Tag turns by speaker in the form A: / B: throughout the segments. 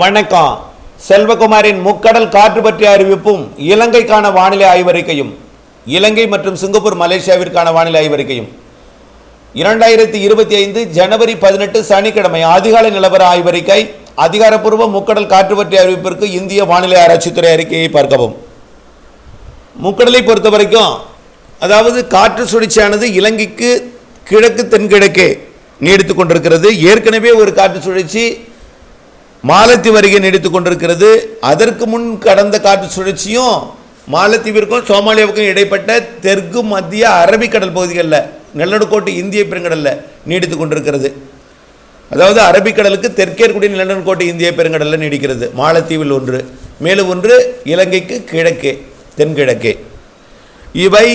A: வணக்கம். செல்வகுமாரின் முக்கடல் காற்று பற்றிய அறிவிப்பும் இலங்கைக்கான வானிலை ஆய்வறிக்கையும் இலங்கை மற்றும் சிங்கப்பூர் மலேசியாவிற்கான வானிலை ஆய்வறிக்கையும். இரண்டாயிரத்தி இருபத்தி ஐந்து ஜனவரி பதினெட்டு சனிக்கிழமை அதிகாலை நிலவர ஆய்வறிக்கை அதிகாரப்பூர்வ முக்கடல் காற்று பற்றிய அறிவிப்பிற்கு இந்திய வானிலை ஆராய்ச்சித்துறை அறிக்கையை பார்க்கவும். முக்கடலை பொறுத்த வரைக்கும் அதாவது காற்று சுழற்சியானது இலங்கைக்கு கிழக்கு தென்கிழக்கே நீடித்து கொண்டிருக்கிறது. ஏற்கனவே ஒரு காற்று சுழற்சி மாலத்தீவு அருகே நீடித்து கொண்டிருக்கிறது. அதற்கு முன் கடந்த காற்று சுழற்சியும் மாலத்தீவிற்கும் சோமாலியாவுக்கும் இடைப்பட்ட தெற்கு மத்திய அரபிக்கடல் பகுதிகளில் நிலநடுக்கோட்டு இந்திய பெருங்கடலில் நீடித்து கொண்டிருக்கிறது. அதாவது அரபிக்கடலுக்கு தெற்கே இருக்கக்கூடிய நிலநடுக்கோட்டு இந்திய பெருங்கடலில் நீடிக்கிறது. மாலத்தீவில் ஒன்று மேலும் ஒன்று இலங்கைக்கு கிழக்கே தென்கிழக்கே. இவை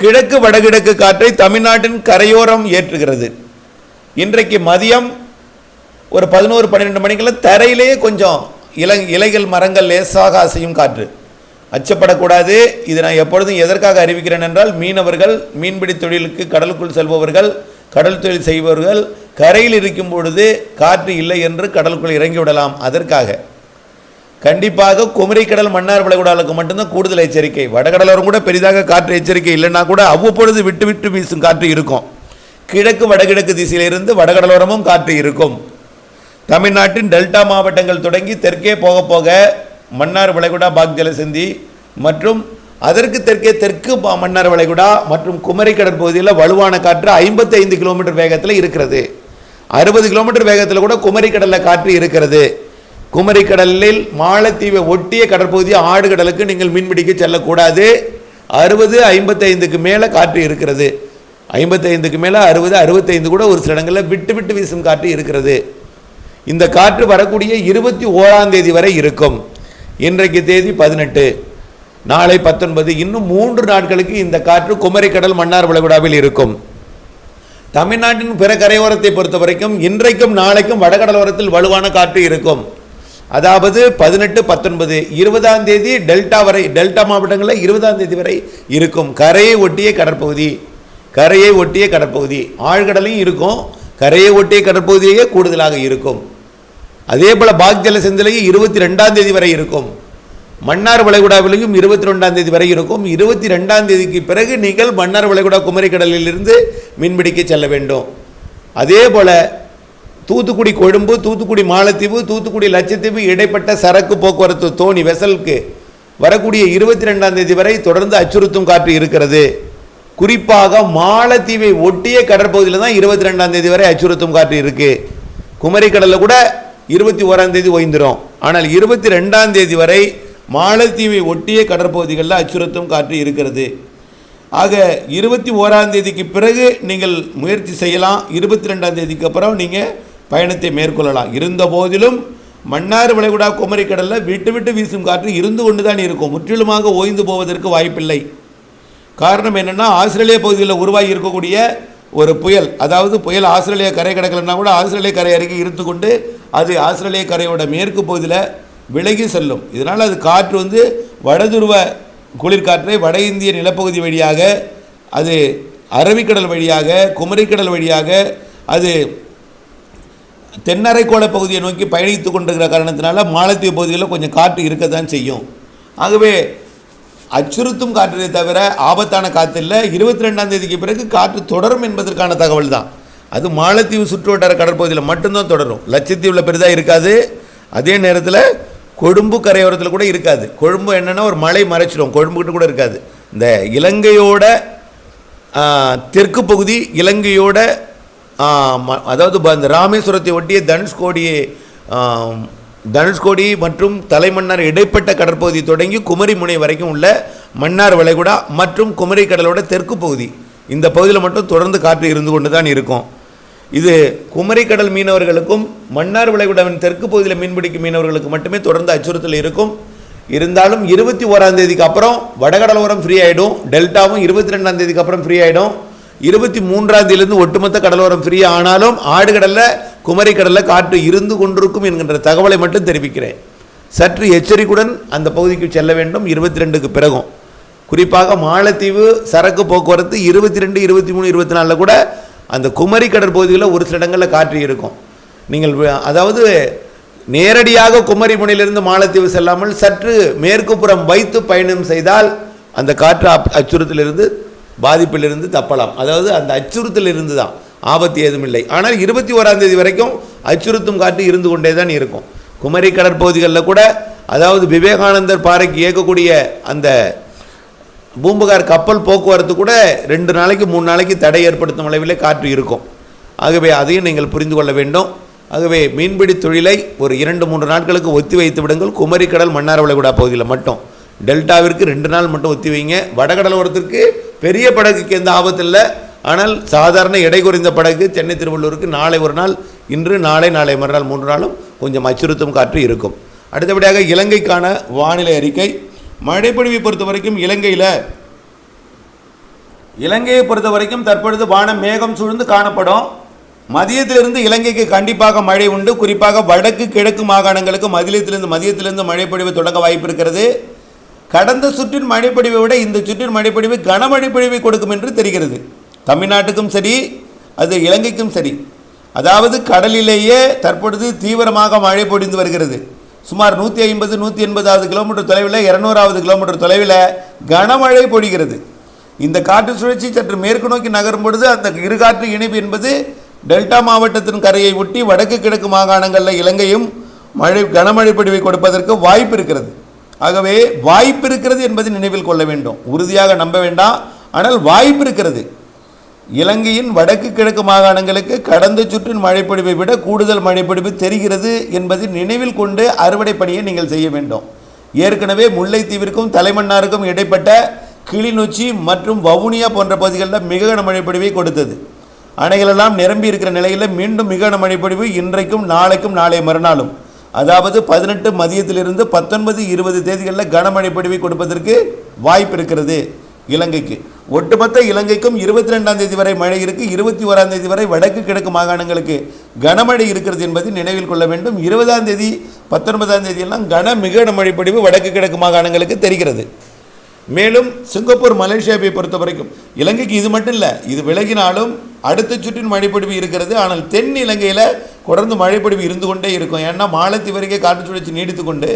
A: கிழக்கு வடகிழக்கு காற்றை தமிழ்நாட்டின் கரையோரம் ஏற்றுகிறது. இன்றைக்கு மதியம் ஒரு பதினோரு பன்னிரெண்டு மணிக்கெல்லாம் தரையிலேயே கொஞ்சம் இலை இலைகள் மரங்கள் லேசாக அசையும் காற்று. அச்சப்படக்கூடாது. இது நான் எப்பொழுதும் எதற்காக அறிவிக்கிறேன் என்றால் மீனவர்கள் மீன்பிடி தொழிலுக்கு கடலுக்குள் செல்பவர்கள் கடல் தொழில் செய்பவர்கள் கரையில் இருக்கும் பொழுது காற்று இல்லை என்று கடலுக்குள் இறங்கி விடலாம் அதற்காக கண்டிப்பாக குமரிக்கடல் மன்னார் விளைகுடாலுக்கு மட்டும்தான் கூடுதல் எச்சரிக்கை. வடகடலோரம் கூட பெரிதாக காற்று எச்சரிக்கை இல்லைன்னா கூட அவ்வப்பொழுது விட்டு விட்டு வீசும் காற்று இருக்கும். கிழக்கு வடகிழக்கு திசையிலிருந்து வடகடலோரமும் காற்று இருக்கும். தமிழ்நாட்டின் டெல்டா மாவட்டங்கள் தொடங்கி தெற்கே போக போக மன்னார் வளைகுடா பாக் ஜலசந்தி மற்றும் அதற்கு தெற்கே தெற்கு மன்னார் வளைகுடா மற்றும் குமரி கடற்பகுதியில் வலுவான காற்று 55 கிலோமீட்டர் வேகத்தில் இருக்கிறது. அறுபது கிலோமீட்டர் வேகத்தில் கூட குமரி கடலில் காற்று இருக்கிறது. குமரி கடலில் மாலத்தீவை ஒட்டிய கடற்பகுதி ஆடு கடலுக்கு நீங்கள் மீன்பிடிக்க செல்லக்கூடாது. அறுபது ஐம்பத்தைந்துக்கு மேலே காற்று இருக்கிறது. ஐம்பத்தைந்துக்கு மேலே அறுபது அறுபத்தைந்து கூட ஒரு சில இடங்களில் விட்டு விட்டு வீசும் காற்று இருக்கிறது. இந்த காற்று வரக்கூடிய இருபத்தி ஓராம் தேதி வரை இருக்கும். இன்றைக்கு தேதி பதினெட்டு. நாளை பத்தொன்பது. இன்னும் மூன்று நாட்களுக்கு இந்த காற்று குமரிக்கடல் மன்னார் வளைகுடாவில் இருக்கும். தமிழ்நாட்டின் பிற கரையோரத்தை பொறுத்த வரைக்கும் இன்றைக்கும் நாளைக்கும் வடகடலோரத்தில் வலுவான காற்று இருக்கும். அதாவது பதினெட்டு பத்தொன்பது. இருபதாம் தேதி டெல்டா வரை டெல்டா மாவட்டங்களில் இருபதாம் தேதி வரை இருக்கும். கரையை ஒட்டிய கடற்பகுதி கரையை ஒட்டிய கடற்பகுதி. ஆழ்கடலையும் இருக்கும். கரையை ஒட்டிய கடற்பகுதியே கூடுதலாக இருக்கும். அதே போல் பாக்ஜல செந்திலையும் இருபத்தி ரெண்டாம் தேதி வரை இருக்கும். மன்னார் வளைகுடாவிலையும் இருபத்தி ரெண்டாம் தேதி வரை இருக்கும். இருபத்தி ரெண்டாம் தேதிக்கு பிறகு நீங்கள் மன்னார் வளைகுடா குமரிக்கடலிலிருந்து மீன்பிடிக்க செல்ல வேண்டும். அதே போல் தூத்துக்குடி கொழும்பு தூத்துக்குடி மாலத்தீவு தூத்துக்குடி லட்சத்தீவு இடைப்பட்ட சரக்கு போக்குவரத்து தோணி வெசலுக்கு வரக்கூடிய இருபத்தி ரெண்டாம் தேதி வரை தொடர்ந்து அச்சுறுத்தும் காற்று இருக்கிறது. குறிப்பாக மாலத்தீவை ஒட்டிய கடற்பகுதியில் தான் இருபத்தி ரெண்டாம் தேதி வரை அச்சுறுத்தும் காற்று இருக்குது குமரிக்கடலில் கூட இருபத்தி ஓராம் தேதி ஓய்ந்துடும் ஆனால் இருபத்தி ரெண்டாம் தேதி வரை மாலத்தீவை ஒட்டிய கடற்பகுதிகளில் அச்சுறுத்தும் காற்று இருக்கிறது. ஆக இருபத்தி ஓராம் தேதிக்கு பிறகு நீங்கள் முயற்சி செய்யலாம். இருபத்தி ரெண்டாம் தேதிக்கு அப்புறம் நீங்கள் பயணத்தை மேற்கொள்ளலாம். இருந்த போதிலும் மன்னார் வளைகுடா குமரிக்கடலில் விட்டு விட்டு வீசும் காற்று இருந்து கொண்டு தான் இருக்கும். முற்றிலுமாக ஓய்ந்து போவதற்கு வாய்ப்பில்லை. காரணம் என்னென்னா ஆஸ்திரேலிய பகுதியில் உருவாகி இருக்கக்கூடிய ஒரு புயல் அதாவது புயல் ஆஸ்திரேலியா கரை கிடக்கலன்னா கூட ஆஸ்திரேலிய கரை அருகே இருந்து கொண்டு அது ஆஸ்திரேலிய கரையோட மேற்கு பகுதியில் விலகி செல்லும். இதனால் அது காற்று வந்து வடதுருவ குளிர்காற்றை வட இந்திய நிலப்பகுதி வழியாக அது அரபிக்கடல் வழியாக குமரிக்கடல் வழியாக அது தென்னரைக்கோள பகுதியை நோக்கி பயணித்து கொண்டிருக்கிற காரணத்தினால மாலத்தீவு பகுதிகளில் கொஞ்சம் காற்று இருக்க தான் செய்யும். ஆகவே அச்சுறுத்தும் காற்றினை தவிர ஆபத்தான காற்று இல்லை. இருபத்தி ரெண்டாம் தேதிக்கு பிறகு காற்று தொடரும் என்பதற்கான தகவல் தான் அது மாலத்தீவு சுற்றுவட்டார கடற்பகுதியில் மட்டும்தான் தொடரும். லட்சத்தீவில் பெரிதாக இருக்காது. அதே நேரத்தில் கொழும்பு கரையோரத்தில் கூட இருக்காது. கொழும்பு என்னென்னா ஒரு மலை மறைச்சிடும் கொழும்புக்கிட்ட கூட இருக்காது. இந்த இலங்கையோட தெற்கு பகுதி இலங்கையோட ம- அதாவது ப- இந்த ராமேஸ்வரத்தை ஒட்டிய தனுஷ்கோடி தனுஷ்கோடி மற்றும் தலைமன்னார் இடைப்பட்ட கடற்பகுதி தொடங்கி குமரி முனை வரைக்கும் உள்ள மன்னார் வளைகுடா மற்றும் குமரி கடலோட தெற்கு பகுதி. இந்த பகுதியில் மட்டும் தொடர்ந்து காற்று இருந்து கொண்டு தான் இருக்கும். இது குமரி கடல் மீனவர்களுக்கும் மன்னார் விளைகுடாவின் தெற்கு பகுதியில் மீன்பிடிக்கும் மீனவர்களுக்கு மட்டுமே தொடர்ந்து அச்சுறுத்தல் இருக்கும். இருந்தாலும் இருபத்தி ஓராம் தேதிக்கு அப்புறம் வடகடலோரம் ஃப்ரீ ஆகிடும் டெல்டாவும் இருபத்தி ரெண்டாம் தேதிக்கு அப்புறம் ஃப்ரீ ஆகிடும் இருபத்தி மூன்றாம் தேதியிலிருந்து ஒட்டுமொத்த கடலோரம் ஃப்ரீ ஆனாலும் ஆடுகடலில் குமரி கடலில் காற்று இருந்து கொண்டிருக்கும் என்கின்ற தகவலை மட்டும் தெரிவிக்கிறேன். சற்று எச்சரிக்கையுடன் அந்த பகுதிக்கு செல்ல வேண்டும். இருபத்தி ரெண்டுக்கு பிறகும். குறிப்பாக மாலத்தீவு சரக்கு போக்குவரத்து இருபத்தி ரெண்டு இருபத்தி மூணு இருபத்தி நாலில் கூட அந்த குமரி கடற்பகுதியில் ஒரு சில இடங்களில் காற்று இருக்கும். நீங்கள் அதாவது நேரடியாக குமரிமுனையிலிருந்து மாலத்தீவு செல்லாமல் சற்று மேற்கு புறம் வைத்து பயணம் செய்தால் அந்த காற்று அப்- அச்சுறுத்தலிருந்து பாதிப்பிலிருந்து தப்பலாம். அதாவது அந்த அச்சுறுத்தலிருந்து தான். ஆபத்து ஏதும் இல்லை. ஆனால் இருபத்தி ஓராம் தேதி வரைக்கும் அச்சுறுத்தும் காற்று இருந்து கொண்டே தான் இருக்கும். குமரி கடற்பகுதிகளில் கூட அதாவது விவேகானந்தர் பாறைக்கு இயக்கக்கூடிய அந்த பூம்புகார் கப்பல் போக்குவரத்து கூட ரெண்டு நாளைக்கு மூணு நாளைக்கு தடை ஏற்படுத்தும் அளவிலே காற்று இருக்கும். ஆகவே அதையும் நீங்கள் புரிந்து கொள்ள வேண்டும். ஆகவே மீன்பிடி தொழிலை ஒரு இரண்டு மூன்று நாட்களுக்கு ஒத்தி வைத்து விடுங்கள். குமரி கடல் மன்னார் வளைகுடா பகுதியில் மட்டும். டெல்டாவிற்கு ரெண்டு நாள் மட்டும் ஒத்தி வைங்க. வடகடலோரத்திற்கு பெரிய படகுக்கு எந்த ஆபத்து இல்லை. ஆனால் சாதாரண எடை குறைந்த படகு சென்னை திருவள்ளூருக்கு நாளை ஒரு நாள் இன்று நாளை நாளை மறுநாள் மூன்று நாளும் கொஞ்சம் அச்சுறுத்தும் காற்று இருக்கும். அடுத்தபடியாக இலங்கைக்கான வானிலை அறிக்கை. மழைப்பொழிவை பொறுத்த வரைக்கும் இலங்கையில் இலங்கையை பொறுத்த வரைக்கும் தற்பொழுது வானம் மேகம் சூழ்ந்து காணப்படும். மதியத்திலிருந்து இலங்கைக்கு கண்டிப்பாக மழை உண்டு. குறிப்பாக வடக்கு கிழக்கு மாகாணங்களுக்கு மதியத்திலிருந்து மதியத்திலிருந்து மழைப்பொழிவு தொடங்க வாய்ப்பு இருக்கிறது. கடந்த சுற்றின் மழைப்பொழிவை விட இந்த சுற்றின் மழைப்பொழிவு கனமழை பொழிவை கொடுக்கும் என்று தெரிகிறது. தமிழ்நாட்டுக்கும் சரி அது இலங்கைக்கும் சரி. அதாவது கடலிலேயே தற்பொழுது தீவிரமாக மழை பொழிந்து வருகிறது. சுமார் நூற்றி ஐம்பது நூற்றி எண்பதாவது கிலோமீட்டர் தொலைவில் இரநூறாவது கிலோமீட்டர் தொலைவில் கனமழை பொழிகிறது. இந்த காற்று சுழற்சி சற்று மேற்கு நோக்கி நகரும் பொழுது அந்த இருகாற்று இணைப்பு என்பது டெல்டா மாவட்டத்தின் கரையை ஒட்டி வடக்கு கிழக்கு மாகாணங்களில் இலங்கையும் மழை கனமழை பொழிவை கொடுப்பதற்கு வாய்ப்பு இருக்கிறது. ஆகவே வாய்ப்பு இருக்கிறது என்பதை நினைவில் கொள்ள வேண்டும். உறுதியாக நம்ப வேண்டாம். ஆனால் வாய்ப்பு இருக்கிறது. இலங்கையின் வடக்கு கிழக்கு மாகாணங்களுக்கு கடந்த சுற்றின் மழைப்பொழிவை விட கூடுதல் மழைப்பொழிவு தெரிகிறது என்பதை நினைவில் கொண்டு அறுவடை பணியை நீங்கள் செய்ய வேண்டும். ஏற்கனவே முல்லைத்தீவிற்கும் தலைமன்னாருக்கும் இடைப்பட்ட கிளிநொச்சி மற்றும் வவுனியா போன்ற பகுதிகளில் மிக கன மழைப்பொழிவை கொடுத்தது. அணைகளெல்லாம் நிரம்பி இருக்கிற நிலையில் மீண்டும் மிக கன மழைப்பொழிவு இன்றைக்கும் நாளைக்கும் நாளைய மறுநாளும். அதாவது பதினெட்டு மதியத்திலிருந்து பத்தொன்பது இருபது தேதிகளில் கனமழை பொழிவை கொடுப்பதற்கு வாய்ப்பு இருக்கிறது. இலங்கைக்கு. ஒட்டுமொத்த இலங்கைக்கும் இருபத்தி ரெண்டாம் தேதி வரை மழை இருக்கு இருபத்தி ஓராம் தேதி வரை வடக்கு கிழக்கு மாகாணங்களுக்கு கனமழை இருக்கிறது என்பதை நினைவில் கொள்ள வேண்டும். இருபதாம் தேதி பத்தொன்பதாம் தேதி எல்லாம் கன மிக மழை பொழிவு வடக்கு கிழக்கு மாகாணங்களுக்கு தெரிகிறது. மேலும் சிங்கப்பூர் மலேசியாவை பொறுத்த வரைக்கும் இலங்கைக்கு இது மட்டும் இல்லை இது விலகினாலும் அடுத்த சுற்றின் மழைப்பொழிவு இருக்கிறது. ஆனால் தென் இலங்கையில் தொடர்ந்து மழைப்பொழிவு இருந்து கொண்டே இருக்கும். ஏன்னா மாலத்தி வரைக்கும் காற்று சுழற்சி நீடித்து கொண்டு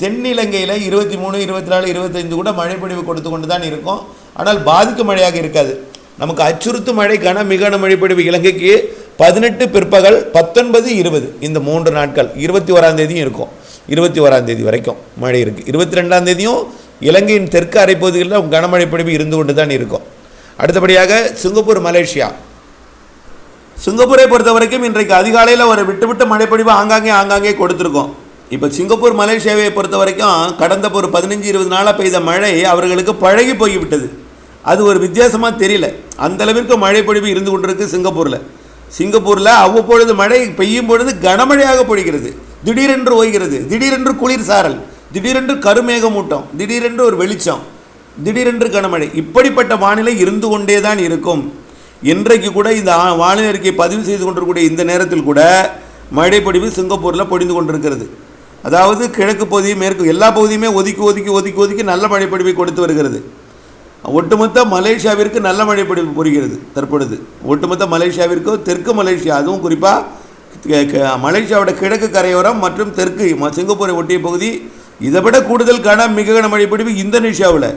A: தென்னிலங்கையில் இருபத்தி மூணு இருபத்தி நாலு இருபத்தைந்து கூட மழைப்பொழிவு கொடுத்து கொண்டு தான் இருக்கும். ஆனால் பாதிக்கும் மழையாக இருக்காது. நமக்கு அச்சுறுத்தும் மழை கன மிக மழைப்பொழிவு இலங்கைக்கு பதினெட்டு பிற்பகல் பத்தொன்பது இருபது. இந்த மூன்று நாட்கள் இருபத்தி ஓராம் தேதியும் இருக்கும். இருபத்தி ஓராம் தேதி வரைக்கும் மழை இருக்குது இருபத்தி ரெண்டாம் தேதியும் இலங்கையின் தெற்கு அரைப்பகுதிகளில் கனமழை பொழிவு இருந்து கொண்டு தான் இருக்கும். அடுத்தபடியாக சிங்கப்பூர் மலேசியா. சிங்கப்பூரை பொறுத்த வரைக்கும் இன்றைக்கு அதிகாலையில் ஒரு விட்டு விட்டு மழைப்பொழிவு ஆங்காங்கே ஆங்காங்கே கொடுத்துருக்கோம். இப்போ சிங்கப்பூர் மலேசியாவை பொறுத்த வரைக்கும் கடந்த ஒரு பதினஞ்சு இருபது நாளாக பெய்த மழை அவர்களுக்கு பழகி போய்விட்டது. அது ஒரு வித்தியாசமாக தெரியல. அந்தளவிற்கு மழை பொழிவு இருந்து கொண்டிருக்கு சிங்கப்பூரில். சிங்கப்பூரில் அவ்வப்பொழுது மழை பெய்யும் பொழுது கனமழையாக பொழிகிறது. திடீரென்று ஓய்கிறது. திடீரென்று குளிர் சாரல். திடீரென்று கருமேகமூட்டம். திடீரென்று ஒரு வெளிச்சம். திடீரென்று கனமழை. இப்படிப்பட்ட வானிலை இருந்து கொண்டே தான் இருக்கும். இன்றைக்கு கூட இந்த வானிலை அறிக்கை பதிவு செய்து கொண்டிருக்கக்கூடிய இந்த நேரத்தில் கூட மழை பொழிவு சிங்கப்பூரில் பொழிந்து கொண்டிருக்கிறது. அதாவது கிழக்கு பகுதி மேற்கு எல்லா பகுதியுமே ஒதுக்கி ஒதுக்கி ஒதுக்கி ஒதுக்கி நல்ல மழைப்பொழிவை கொடுத்து வருகிறது. ஒட்டுமொத்த மலேசியாவிற்கு நல்ல மழைப்படிவு புரிகிறது தற்பொழுது. ஒட்டுமொத்த மலேசியாவிற்கு தெற்கு மலேசியா அதுவும் குறிப்பாக மலேசியாவோட கிழக்கு கரையோரம் மற்றும் தெற்கு சிங்கப்பூரை ஒட்டிய பகுதி இதை விட கூடுதல் கன மிக கன மழைப்படிவு இந்தோனேஷியாவில்.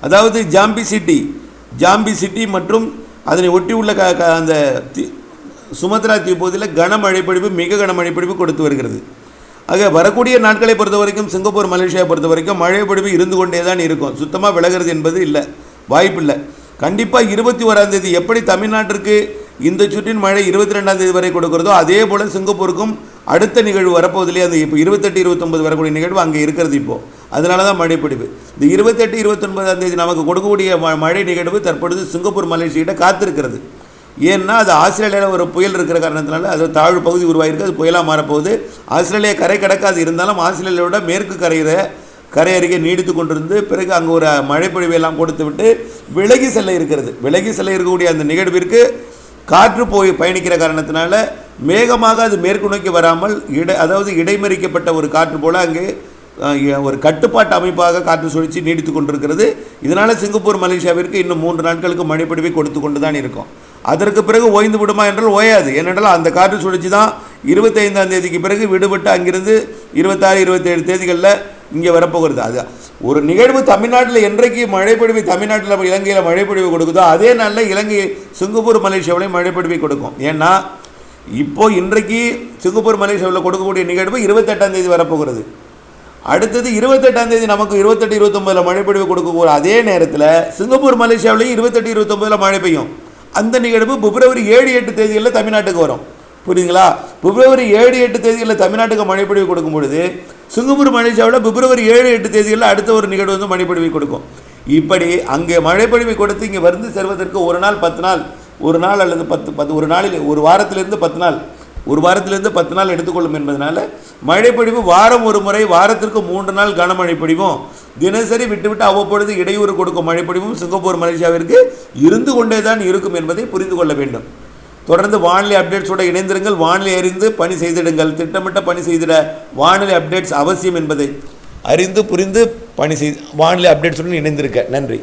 A: அதாவது ஜாம்பி சிட்டி ஜாம்பி சிட்டி மற்றும் அதனை ஒட்டி உள்ள க அந்த தி- சுமத்ரா தீ பகுதியில் கனமழை மிக கனமழை கொடுத்து வருகிறது. ஆக வரக்கூடிய நாட்களை பொறுத்த வரைக்கும் சிங்கப்பூர் மலேசியா பொறுத்த வரைக்கும் மழை பொழிவு இருந்து கொண்டே தான் இருக்கும். சுத்தமாக விலகிறது என்பது இல்லை. வாய்ப்பில்லை கண்டிப்பாக இருபத்தி ஓராம் தேதி எப்படி தமிழ்நாட்டிற்கு இந்த சுற்றின் மழை இருபத்தி ரெண்டாம் தேதி வரை கொடுக்கிறதோ அதே போல் சிங்கப்பூருக்கும் அடுத்த நிகழ்வு வரப்போதிலே அந்த இப்போ இருபத்தெட்டு இருபத்தொம்பது வரக்கூடிய நிகழ்வு அங்கே இருக்கிறது இப்போது அதனால தான் மழை இந்த இருபத்தெட்டு இருபத்தொன்பதாம் தேதி நமக்கு கொடுக்கக்கூடிய ம- மழை நிகழ்வு தற்பொழுது சிங்கப்பூர் மலேசியிட்ட காத்திருக்கிறது. ஏன்னா அது ஆஸ்திரேலியாவில் ஒரு புயல் இருக்கிற காரணத்தினால அது தாழ்வு பகுதி உருவாகிருக்கு அது புயலாக மாறப்போகுது. ஆஸ்திரேலியா கரை கடக்காது. இருந்தாலும் ஆஸ்திரேலியாவோட மேற்கு கரையிற கரை அருகே நீடித்து கொண்டிருந்து பிறகு அங்கே ஒரு மழைப்பொழிவு எல்லாம் கொடுத்து விட்டு விலகி செல்ல இருக்கிறது. விலகி செல்ல இருக்கக்கூடிய அந்த நிகழ்விற்கு காற்று போய் பயணிக்கிற காரணத்தினால மேகமாக அது மேற்கு நோக்கி வராமல் இடை அதாவது இடைமறிக்கப்பட்ட ஒரு காற்று போல் அங்கே ஒரு கட்டுப்பாட்டு அமைப்பாக காற்று சுழற்சி நீடித்து கொண்டிருக்கிறது. இதனால் சிங்கப்பூர் மலேசியாவிற்கு இன்னும் மூன்று நாட்களுக்கு மழைப்பொழிவை கொடுத்து கொண்டு தான் இருக்கும். அதற்கு பிறகு ஓய்ந்து விடுமா என்றால் ஓயாது. ஏனென்றால் அந்த காற்று சுழற்சி தான் இருபத்தைந்தாம் தேதிக்கு பிறகு விடுபட்டு அங்கிருந்து இருபத்தாறு இருபத்தேழு தேதிகளில் இங்கே வரப்போகிறது. அது ஒரு நிகழ்வு தமிழ்நாட்டில் என்றைக்கு மழைப்பொழிவு தமிழ்நாட்டில் இலங்கையில் மழைப்பொழிவு கொடுக்குதோ அதே நாளில் இலங்கை சிங்கப்பூர் மலேசியாவிலையும் மழைப்பொழிவை கொடுக்கும். ஏன்னா இப்போது இன்றைக்கு சிங்கப்பூர் மலேசியாவில் கொடுக்கக்கூடிய நிகழ்வு இருபத்தெட்டாம் தேதி வரப்போகிறது. அடுத்தது இருபத்தெட்டாம் தேதி நமக்கு இருபத்தெட்டு இருபத்தொம்பதில் மழை பொழிவு கொடுக்க போகிற அதே நேரத்தில் சிங்கப்பூர் மலேசியாவிலையும் இருபத்தெட்டு இருபத்தொம்பதில் மழை பெய்யும். அந்த நிகழ்வு பிப்ரவரி ஏழு எட்டு தேதிகளில் தமிழ்நாட்டுக்கு வரும். புரியுதுங்களா? பிப்ரவரி ஏழு எட்டு தேதிகளில் தமிழ்நாட்டுக்கு மழைப்பொழிவு கொடுக்கும் பொழுது சிங்கப்பூர் மலேசியாவில் பிப்ரவரி ஏழு எட்டு தேதிகளில் அடுத்த ஒரு நிகழ்வு வந்து மழைப்பொழிவை கொடுக்கும். இப்படி அங்கே மழைப்பொழிவை கொடுத்து இங்கே வந்து செல்வதற்கு ஒரு நாள் பத்து நாள் ஒரு நாள் அல்லது பத்து பத்து ஒரு நாளில் ஒரு வாரத்திலிருந்து பத்து நாள் ஒரு வாரத்திலிருந்து பத்து நாள் எடுத்துக்கொள்ளும் என்பதனால மழைப்பொழிவு வாரம் ஒரு முறை வாரத்திற்கு மூன்று நாள் கனமழை பொழிவும் தினசரி விட்டுவிட்டு அவ்வப்பொழுது இடையூறு கொடுக்கும் மழைப்பொழிவும் சிங்கப்பூர் மலேசியாவிற்கு இருந்து கொண்டே தான் இருக்கும் என்பதை புரிந்து கொள்ள வேண்டும். தொடர்ந்து வானிலை அப்டேட்ஸோடு இணைந்திருங்கள். வானிலை அறிந்து பணி செய்திடுங்கள். திட்டமிட்ட பணி செய்திட வானிலை அப்டேட்ஸ் அவசியம் என்பதை அறிந்து புரிந்து பணி செய் வானிலை அப்டேட்ஸுடன் இணைந்திருக்க. நன்றி.